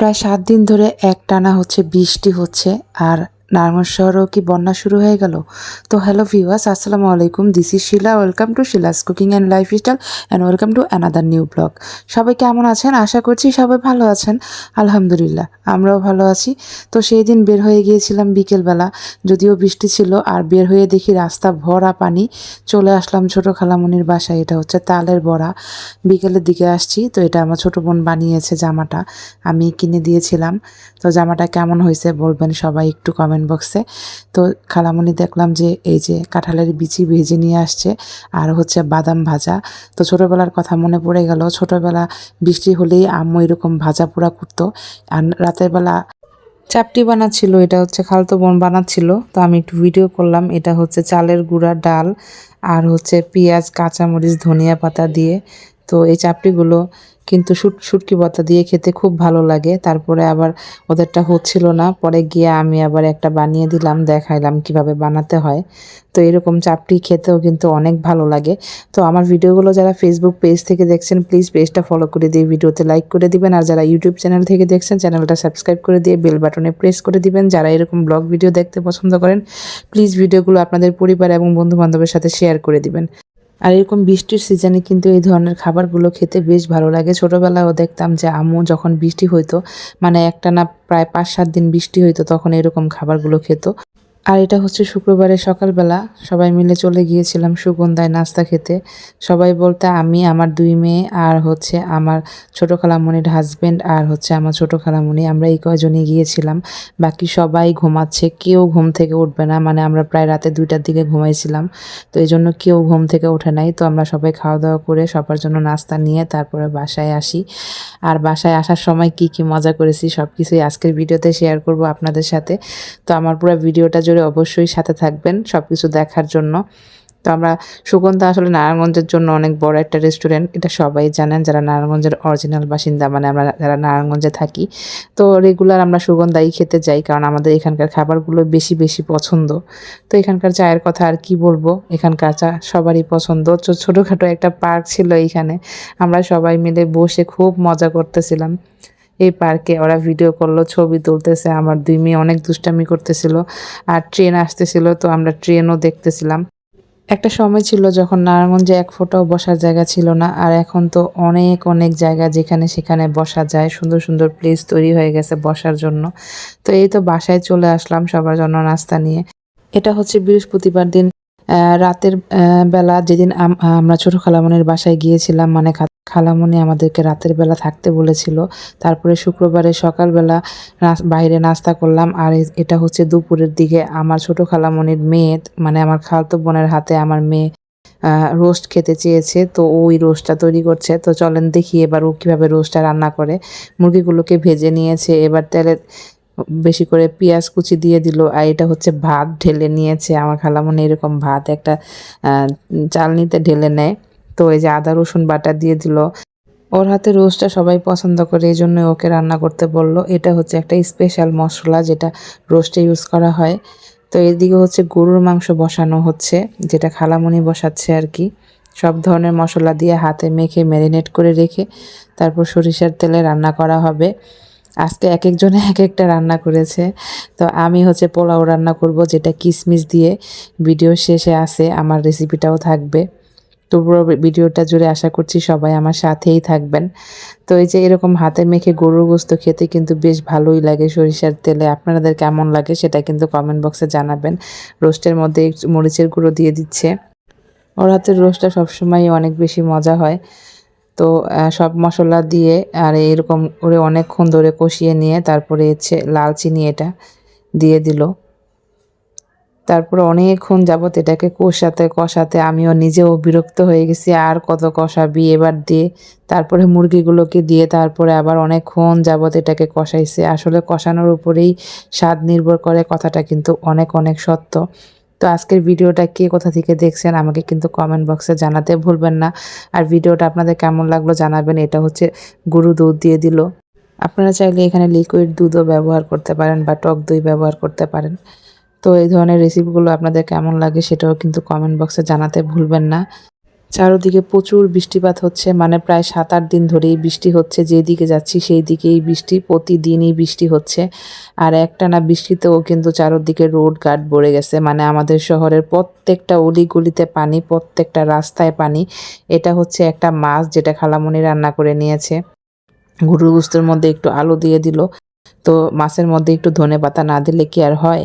প্রায় সাত দিন ধরে একটানা হচ্ছে বৃষ্টি হচ্ছে আর নারায়ণগঞ্জ শহরেও কি বন্যা শুরু হয়ে গেল? তো হ্যালো ভিউয়ার্স আসসালামু আলাইকুম। This is Shila welcome to Shila's cooking and lifestyle and welcome to another new blog সবাই কেমন আছেন? আশা করছি সবাই ভালো আছেন। আলহামদুলিল্লাহ, আমরাও ভালো আছি। তো সেই দিন বের হয়ে গিয়েছিলাম বিকেলবেলা। যদিও বৃষ্টি ছিল, আর বের হয়ে দেখি রাস্তা ভরা পানি। চলে আসলাম ছোটো খালামনির বাসায়, এটা হচ্ছে তালের বড়া। বিকেলের দিকে আসছি, তো এটা আমার ছোটো বোন বানিয়েছে জামাটা। আমি কিনে দিয়েছিলাম। তো জামাটা কেমন হয়েছে বলবেন সবাই একটু কমেন্ট বক্সে তো খালামণি দেখলাম যে এই যে কাঁঠালের বিচি ভেজে নিয়ে আসছে, আর হচ্ছে বাদাম ভাজা। তো ছোটোবেলার কথা মনে পড়ে গেল, ছোটোবেলা বৃষ্টি হলেই আম্মু এরকম ভাজা পোড়া করতো, আর রাতের বেলা চাপটি বানাচ্ছিল, এটা হচ্ছে খালতো বোন বানাচ্ছিল। তো আমি একটু ভিডিও করলাম, এটা হচ্ছে চালের গুঁড়া ডাল, আর হচ্ছে পেঁয়াজ, কাঁচামরিচ, ধনিয়া পাতা দিয়ে। তো এই চাপটিগুলো কিন্তু শুট, শুটকি পাতা দিয়ে খেতে খুব ভালো লাগে। তারপরে আবার ওদেরটা হচ্ছিল না। পরে গিয়ে আমি আবার একটা বানিয়ে দিলাম, দেখাইলাম কীভাবে বানাতে হয়। তো এরকম চাপটি খেতেও কিন্তু অনেক ভালো লাগে। তো আমার ভিডিওগুলো যারা ফেসবুক পেজ থেকে দেখছেন প্লিজ পেজটা ফলো করে দিয়ে ভিডিওতে লাইক করে দিবেন। আর যারা ইউটিউব চ্যানেল থেকে দেখছেন চ্যানেলটা সাবস্ক্রাইব করে দিয়ে বেল বাটনে প্রেস করে দিবেন। যারা এরকম ব্লগ ভিডিও দেখতে পছন্দ করেন প্লিজ ভিডিওগুলো আপনাদের পরিবার এবং বন্ধু বান্ধবের সাথে শেয়ার করে দিবেন। আর এরকম বৃষ্টির সিজনে কিন্তু এই ধরনের খাবারগুলো খেতে বেশ ভালো লাগে। ছোটোবেলাও দেখতাম যে আমু যখন বৃষ্টি হইতো মানে একটা না প্রায় পাঁচ সাত দিন বৃষ্টি হইতো, তখন এরকম খাবারগুলো খেত। আর এটা হচ্ছে শুক্রবারে সকালবেলা। সবাই মিলে চলে গিয়েছিলাম সুগন্ধায় নাস্তা খেতে। সবাই বলতে আমি, আমার দুই মেয়ে, আর হচ্ছে আমার ছোটো খালামণির হাজব্যান্ড আর হচ্ছে আমার ছোটো খালামণি। আমরা এই কয়জনই গিয়েছিলাম। বাকি সবাই ঘুমাচ্ছে। কেউ ঘুম থেকে উঠবে না। মানে আমরা প্রায় রাতে দুইটার দিকে ঘুমাইছিলাম। তো এই জন্য কেউ ঘুম থেকে ওঠে নাই। তো আমরা সবাই খাওয়া দাওয়া করে সবার জন্য নাস্তা নিয়ে তারপরে বাসায় আসি। আর বাসায় আসার সময় কি কি মজা করেছি সব কিছুই আজকের ভিডিওতে শেয়ার করব আপনাদের সাথে। তো আমার পুরো ভিডিওটা জুড়ে অবশ্যই সাথে থাকবেন সব কিছু দেখার জন্য। তো আমরা সুগন্ধা আসলে নারায়ণগঞ্জের জন্য অনেক বড় একটা রেস্টুরেন্ট এটা সবাই জানেন যারা নারায়ণগঞ্জের অরিজিনাল বাসিন্দা মানে আমরা যারা নারায়ণগঞ্জে থাকি। তো রেগুলার আমরা সুগন্ধাই খেতে যাই কারণ আমাদের এখানকার খাবারগুলো বেশি বেশি পছন্দ। তো এখানকার চায়ের কথা আর কি বলব? এখানকার চা সবারই পছন্দ। ছোটোখাটো একটা পার্ক ছিল এইখানে। আমরা সবাই মিলে বসে খুব মজা করতেছিলাম। এই পার্কে ওরা ভিডিও করল, ছবি তুলতেছে, আমার দুই মেয়ে অনেক দুষ্টামি করতেছিল আর ট্রেন আসতেছিল, তো আমরা ট্রেনও দেখতেছিলাম। একটা সময় ছিল যখন নারায়ণগঞ্জে এক ফোটাও বসার জায়গা ছিল না, আর এখন তো অনেক অনেক জায়গা যেখানে সেখানে বসা যায়, সুন্দর সুন্দর প্লেস তৈরি হয়ে গেছে বসার জন্য। তো এই তো বাসায় চলে আসলাম সবার জন্য নাস্তা নিয়ে। এটা হচ্ছে বৃহস্পতিবার দিন রাতের বেলা যেদিন আমরা ছোট খালামনির বাসায় গিয়েছিলাম মানে খালামণি আমাদেরকে রাতের বেলা থাকতে বলেছিল। তারপরে শুক্রবারে সকালবেলা বাইরে নাস্তা করলাম। আর এটা হচ্ছে দুপুরের দিকে। আমার ছোট খালামণির মেয়ে মানে আমার খালতো বোনের হাতে আমার মেয়ে রোস্ট খেতে চেয়েছে। তো ওই রোস্টটা তৈরি করছে। তো চলেন দেখি এবার ও কীভাবে রোস্টটা রান্না করে। মুরগিগুলোকে ভেজে নিয়েছে। এবার তেলে বেশি করে পেঁয়াজ কুচি দিয়ে দিল। আর এটা হচ্ছে ভাত, ঢেলে নিয়েছে। আমার খালামণি এরকম ভাত একটা চালনিতে ঢেলে নেয়। তো এই যে আদা, রসুন, বাটা দিয়ে দিল। ওর হাতে রোস্টটা সবাই পছন্দ করে, এই জন্য ওকে রান্না করতে বলল। এটা হচ্ছে একটা স্পেশাল মশলা যেটা রোস্টে ইউজ করা হয়। তো এদিকে হচ্ছে গরুর মাংস বসানো হচ্ছে, যেটা খালামণি বসাচ্ছে আর কি। সব ধরনের মশলা দিয়ে হাতে মেখে ম্যারিনেট করে রেখে তারপর সরিষার তেলে রান্না করা হবে। আজকে এক একজনে এক একটা রান্না করেছে। তো আমি হচ্ছে পোলাও রান্না করব, যেটা কিশমিশ দিয়ে। ভিডিও শেষে আসে আমার রেসিপিটাও থাকবে। তো পুরো ভিডিওটা জুড়ে আশা করছি সবাই আমার সাথেই থাকবেন। তো এই যে এরকম হাতে মেখে গরুর গোস্ত খেতে কিন্তু বেশ ভালোই লাগে সরিষার তেলে। আপনাদের কেমন লাগে সেটা কিন্তু কমেন্ট বক্সে জানাবেন। রোস্টের মধ্যে মরিচের গুঁড়ো দিয়ে দিচ্ছে। ওর হাতের রোস্টটা সবসময় অনেক বেশি মজা হয়। তো সব মশলা দিয়ে আর এরকম করে অনেকক্ষণ ধরে কষিয়ে নিয়ে তারপরে হচ্ছে লাল চিনি এটা দিয়ে দিল। তারপরে অনেকক্ষণ যাবত এটাকে কষাতে কষাতে আমিও নিজেও বিরক্ত হয়ে গেছি, আর কত কষাবি এবার দিয়ে তারপরে মুরগিগুলোকে দিয়ে তারপরে আবার অনেকক্ষণ যাবত এটাকে কষাইছে। আসলে কষানোর উপরেই স্বাদ নির্ভর করে, কথাটা কিন্তু অনেক অনেক সত্য। তো আজকের ভিডিওটা কে কোথা থেকে দেখছেন আমাকে কিন্তু কমেন্ট বক্সে জানাতে ভুলবেন না। আর ভিডিওটা আপনাদের কেমন লাগল জানাবেন, এটা হচ্ছে গরু দুধ দিয়ে দিল। আপনারা চাইলে এখানে লিকুইড দুধও ব্যবহার করতে পারেন বা টক দই ব্যবহার করতে পারেন। তো এই ধরনের রেসিপিগুলো আপনাদের কেমন লাগে সেটাও কিন্তু কমেন্ট বক্সে জানাতে ভুলবেন না। চারোদিকে প্রচুর বৃষ্টিপাত হচ্ছে মানে প্রায় সাত আট দিন ধরেই বৃষ্টি হচ্ছে, যেদিকে যাচ্ছি সেই দিকেই বৃষ্টি, প্রতিদিনই বৃষ্টি হচ্ছে। আর একটানা বৃষ্টিতেও কিন্তু চারোদিকে রোড ঘাট ভরে গেছে মানে আমাদের শহরের প্রত্যেকটা অলিগলিতে পানি, প্রত্যেকটা রাস্তায় পানি। এটা হচ্ছে একটা মাছ যেটা খালামণি রান্না করে নিয়েছে। গরুর গুস্তের মধ্যে একটু আলু দিয়ে দিল, তো মাছের মধ্যে একটু ধনে পাতা না দিলে কি আর হয়?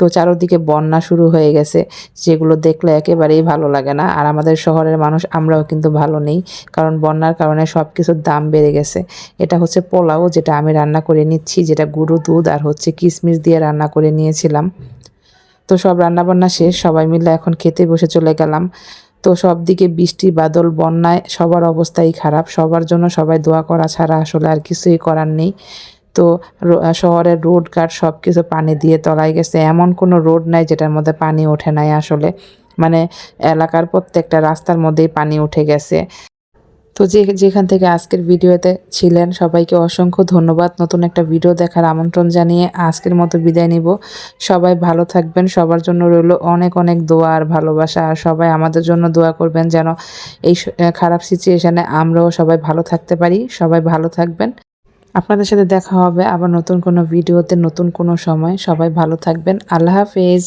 তো চারোদিকে বন্যা শুরু হয়ে গেছে, যেগুলো দেখলে একেবারেই ভালো লাগে না। আর আমাদের শহরের মানুষ আমরাও কিন্তু ভালো নেই, কারণ বন্যার কারণে সব কিছুর দাম বেড়ে গেছে। এটা হচ্ছে পোলাও, যেটা আমি রান্না করে নিচ্ছি, যেটা গুঁড়ো দুধ আর হচ্ছে কিশমিশ দিয়ে রান্না করে নিয়েছিলাম। তো সব রান্নাবান্না শেষ, সবাই মিলে এখন খেতে বসে চলে গেলাম। তো সব দিকে বৃষ্টি, বাদল, বন্যায় সবার অবস্থাই খারাপ, সবার জন্য সবাই দোয়া করা ছাড়া আসলে আর কিছুই করার নেই। তো শহরের রোড ঘাট সব কিছু পানি দিয়ে তলায় গেছে। এমন কোনো রোড নাই যেটার মধ্যে পানি ওঠে নাই আসলে। মানে এলাকার প্রত্যেকটা রাস্তার মধ্যেই পানি উঠে গেছে। তো যে যেখান থেকে আজকের ভিডিওতে ছিলেন, সবাইকে অসংখ্য ধন্যবাদ। নতুন একটা ভিডিও দেখার আমন্ত্রণ জানিয়ে আজকের মতো বিদায় নিব। সবাই ভালো থাকবেন। সবার জন্য রইল অনেক অনেক দোয়া আর ভালোবাসা। আর সবাই আমাদের জন্য দোয়া করবেন যেন এই খারাপ সিচুয়েশানে আমরাও সবাই ভালো থাকতে পারি। সবাই ভালো থাকবেন। আপনাদের সাথে দেখা হবে আবার নতুন কোনো ভিডিওতে, নতুন কোনো সময়। সবাই ভালো থাকবেন। আল্লাহ হাফেজ।